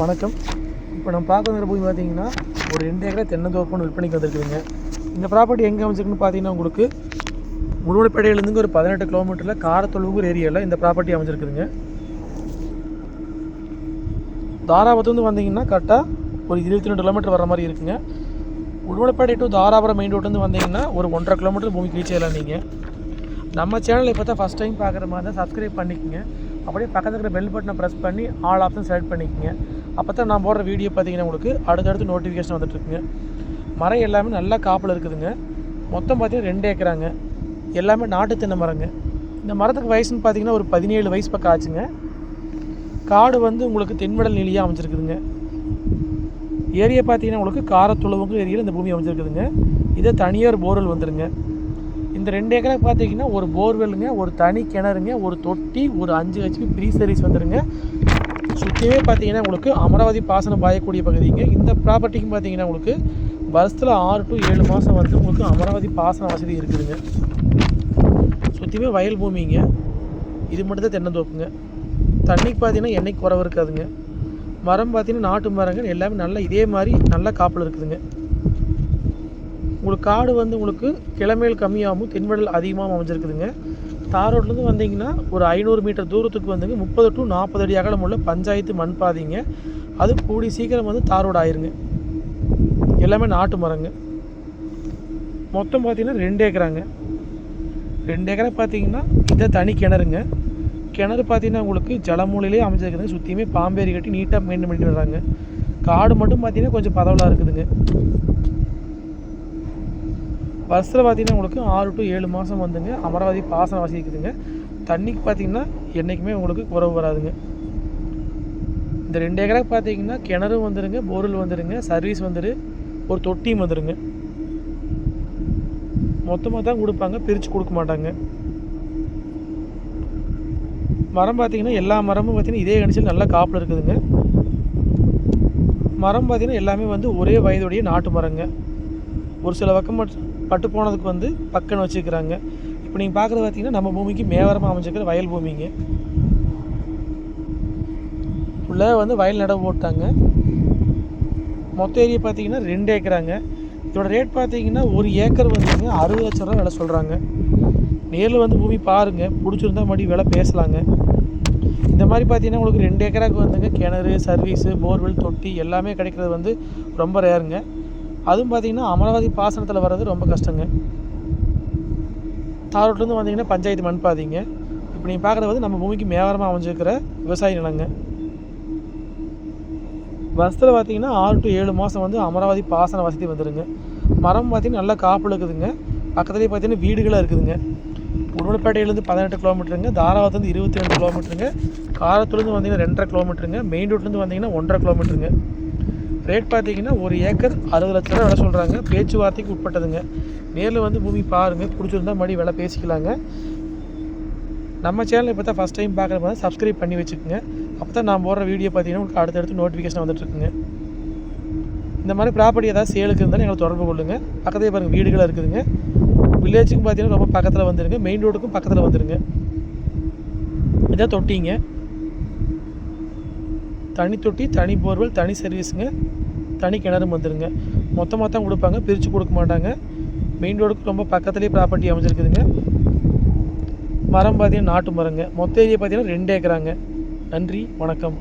வணக்கம். இப்போ நம்ம பார்க்குற பூமி பார்த்தீங்கன்னா ஒரு ரெண்டு ஏக்கரை தென்னந்தோப்புன்னு விற்பனைக்கு வந்திருக்குதுங்க. இந்த ப்ராப்பர்ட்டி எங்கே அமைச்சிருக்குன்னு பார்த்தீங்கன்னா உங்களுக்கு முழுவடைப்பேட்டையிலேருந்து ஒரு பதினெட்டு கிலோமீட்டரில் காரத்தொழுவுங்கிற ஏரியாவில் இந்த ப்ராப்பர்ட்டி அமைஞ்சிருக்குதுங்க. தாராபுரத்துலேருந்து வந்தீங்கன்னா கரெக்டாக ஒரு இருபத்தி ரெண்டு கிலோமீட்டர் வர மாதிரி இருக்குங்க. உடுமலைப்பேட்டை டு தாராபுரம் மெயின் ரோட்லேருந்து வந்தீங்கன்னா ஒரு ஒன்றரை கிலோமீட்டர் பூமிக்கு ரீச் ஆகலாம் நீங்கள் நம்ம சேனல் இப்போ தான் ஃபஸ்ட் டைம் பார்க்குற மாதிரி தான் சப்ஸ்கிரைப் பண்ணிக்கோங்க. அப்படியே பக்கத்தில் இருக்கிற பெல் பட்டனை ப்ரெஸ் பண்ணி ஆல் ஆப்ஷன் செலக்ட் பண்ணிக்கோங்க. அப்போ தான் நான் போடுற வீடியோ பார்த்தீங்கன்னா உங்களுக்கு அடுத்தடுத்து நோட்டிஃபிகேஷன் வந்துட்டுருக்குங்க மரம் எல்லாமே நல்லா காப்பில் இருக்குதுங்க. மொத்தம் பார்த்தீங்கன்னா ரெண்டு ஏக்கராங்க. எல்லாமே நாட்டு தென்னை மரங்க. இந்த மரத்துக்கு வயசுன்னு பார்த்தீங்கன்னா ஒரு பதினேழு வயசு பக்கம் ஆச்சுங்க. காடு வந்து உங்களுக்கு தென்மடல் நிலையாக அமைஞ்சிருக்குதுங்க. ஏரியா பார்த்தீங்கன்னா உங்களுக்கு காரத்துளவுங்க ஏரியாவில் இந்த பூமி அமைஞ்சிருக்குதுங்க. இதே தனியார் போர்வெல் வந்துருங்க. இந்த ரெண்டு ஏக்கரை பார்த்தீங்கன்னா ஒரு போர்வெல்லுங்க ஒரு தனி கிணறுங்க ஒரு தொட்டி ஒரு அஞ்சு ஹெச்பி ப்ரீ சர்வீஸ் வந்துருங்க. சுற்றியுமே பார்த்தீங்கன்னா உங்களுக்கு அமராவதி பாசனம் பாயக்கூடிய பகுதிங்க இந்த ப்ராப்பர்ட்டிக்கும் பார்த்தீங்கன்னா உங்களுக்கு வருஷத்தில் ஆறு டு ஏழு மாதம் வந்து உங்களுக்கு அமராவதி பாசன வசதி இருக்குதுங்க. சுற்றியுமே வயல் பூமிங்க இது மட்டும் தான் தென்னந்தோப்புங்க. தண்ணிக்கு பார்த்தீங்கன்னா என்னைக்கு குறவு இருக்காதுங்க. மரம் பார்த்தீங்கன்னா நாட்டு மரங்கள் எல்லாமே நல்லா இதே மாதிரி நல்ல காப்பில் இருக்குதுங்க. உங்களுக்கு காடு வந்து உங்களுக்கு கிழமையில் கம்மியாகவும் தென்வடல் அதிகமாகவும் அமைஞ்சிருக்குதுங்க. தார் ரோட்லேருந்து வந்தீங்கன்னா ஒரு ஐநூறு மீட்டர் தூரத்துக்கு வந்துங்க. முப்பது டு நாற்பது அடி அகலம் உள்ள பஞ்சாயத்து மண் பாதிங்க. அது கூடி சீக்கிரம் வந்து தார் ரோடு ஆயிருங்க. எல்லாமே நாட்டு மரங்க. மொத்தம் பார்த்தீங்கன்னா ரெண்டு ஏக்கராங்க. ரெண்டு ஏக்கரை பார்த்தீங்கன்னா இதை தனி கிணறுங்க. கிணறு பார்த்தீங்கன்னா உங்களுக்கு ஜலமூலையிலே அமைஞ்சிருக்குதுங்க. சுற்றியுமே பாம்பேரி கட்டி நீட்டாக மெயின்டைன் பண்ணிட்டு வர்றாங்க. காடு மட்டும் பார்த்தீங்கன்னா கொஞ்சம் பதவலாக இருக்குதுங்க. வருஷத்தில் பார்த்தீங்கன்னா உங்களுக்கு ஆறு டு ஏழு மாதம் வந்துங்க. அமராவதி பாசனம் வசதி இருக்குதுங்க. தண்ணிக்கு பார்த்தீங்கன்னா என்றைக்குமே உங்களுக்கு குறவு வராதுங்க. இந்த ரெண்டு ஏக்கராக்கு பார்த்தீங்கன்னா கிணறு வந்துடுங்க போரில் வந்துடுங்க சர்வீஸ் வந்துடு ஒரு தொட்டியும் வந்துடுங்க மொத்தமாக தான் கொடுப்பாங்க பிரித்து கொடுக்க மாட்டாங்க. மரம் பார்த்தீங்கன்னா எல்லா மரமும் பார்த்தீங்கன்னா இதே கணிச்சில் நல்லா காப்பில் இருக்குதுங்க. மரம் பார்த்தீங்கன்னா எல்லாமே வந்து ஒரே வயதுடைய நாட்டு மரங்க. ஒரு சில பக்கம் மட்டும் பட்டு போனதுக்கு வந்து பக்கன்னு வச்சுருக்கிறாங்க. இப்போ நீங்கள் பார்க்குறது பார்த்தீங்கன்னா நம்ம பூமிக்கு மேவரமாக அமைஞ்சிருக்கிற வயல் பூமிங்க. ஃபுல்லாக வந்து வயல் நட போட்டாங்க. மொத்த ஏரியா பார்த்தீங்கன்னா ரெண்டு ஏக்கராங்க. இதோட ரேட் பார்த்தீங்கன்னா ஒரு ஏக்கர் வந்துங்க அறுபது லட்ச ரூபா விலை சொல்கிறாங்க நேரில் வந்து பூமி பாருங்கள் பிடிச்சிருந்தா மறுபடியும் விலை பேசலாங்க. இந்த மாதிரி பார்த்தீங்கன்னா உங்களுக்கு ரெண்டு ஏக்கராக்கு வந்துங்க கிணறு சர்வீஸு போர்வெல் தொட்டி எல்லாமே கிடைக்கிறது வந்து ரொம்ப ரேருங்க அதுவும் பார்த்தீங்கன்னா அமராவதி பாசனத்தில் வர்றது ரொம்ப கஷ்டங்க. தாரோட்லேருந்து வந்தீங்கன்னா பஞ்சாயத்து மண் பாதிங்க இப்போ நீங்கள் பார்க்குறது வந்து நம்ம பூமிக்கு மேவரமாக அமைஞ்சிருக்கிற விவசாய நிலங்க. வருஷத்தில் பார்த்தீங்கன்னா ஆறு டு ஏழு மாதம் வந்து அமராவதி பாசன வசதி வந்துடுங்க மரம் பார்த்திங்கன்னா நல்லா காப்பில் இருக்குதுங்க பக்கத்துலேயே பார்த்தீங்கன்னா வீடுகளாக இருக்குதுங்க. உடுமலைப்பேட்டையிலேருந்து பதினெட்டு கிலோமீட்டருங்க. தாராவத்துலேருந்து இருபத்தி ரெண்டு கிலோமீட்டருங்க. காரத்துலேருந்து வந்தீங்கன்னா ரெண்டரை கிலோமீட்டருங்க. மெயின் ரோட்லேருந்து வந்தீங்கன்னா ஒன்றரை கிலோமீட்டருங்க. ரேட் பார்த்தீங்கன்னா ஒரு ஏக்கர் அறுபது லட்ச ரூபா விலை சொல்கிறாங்க பேச்சுவார்த்தைக்கு உட்பட்டதுங்க. நேரில் வந்து பூமி பாருங்கள் பிடிச்சிருந்தா மறுபடி விலை பேசிக்கலாங்க. நம்ம சேனல் இப்போ தான் ஃபஸ்ட் டைம் பார்க்குற மாதிரி சப்ஸ்கிரைப் பண்ணி வச்சுக்கோங்க. அப்போ தான் நான் போடுற வீடியோ பார்த்தீங்கன்னா உங்களுக்கு அடுத்தடுத்து நோட்டிஃபிகேஷன் வந்துட்டுருக்குங்க. இந்த மாதிரி ப்ராப்பர்ட்டி ஏதாவது சேலுக்கு இருந்தாலும் எங்களை தொடர்பு கொள்ளுங்கள் பக்கத்துலேயே பாருங்கள் வீடுகளாக இருக்குதுங்க. வில்லேஜுக்கும் பார்த்தீங்கன்னா ரொம்ப பக்கத்தில் வந்துடுங்க மெயின் ரோடுக்கும் பக்கத்தில் வந்துடுங்க இதான் தொட்டிங்க. தனி தொட்டி தனி போர்வெல் தனி சர்வீஸுங்க தனி கிணறும் வந்துடுங்க மொத்தமாக தான் கொடுப்பாங்க பிரித்து கொடுக்க மாட்டாங்க. மெயின் ரோடுக்கு ரொம்ப பக்கத்துலேயே ப்ராப்பர்ட்டி அமைஞ்சிருக்குதுங்க. மரம் பார்த்தீங்கன்னா நாட்டு மரங்க. மொத்த ஏரியா பார்த்தீங்கன்னா ரெண்டு ஏக்கராங்க. நன்றி வணக்கம்.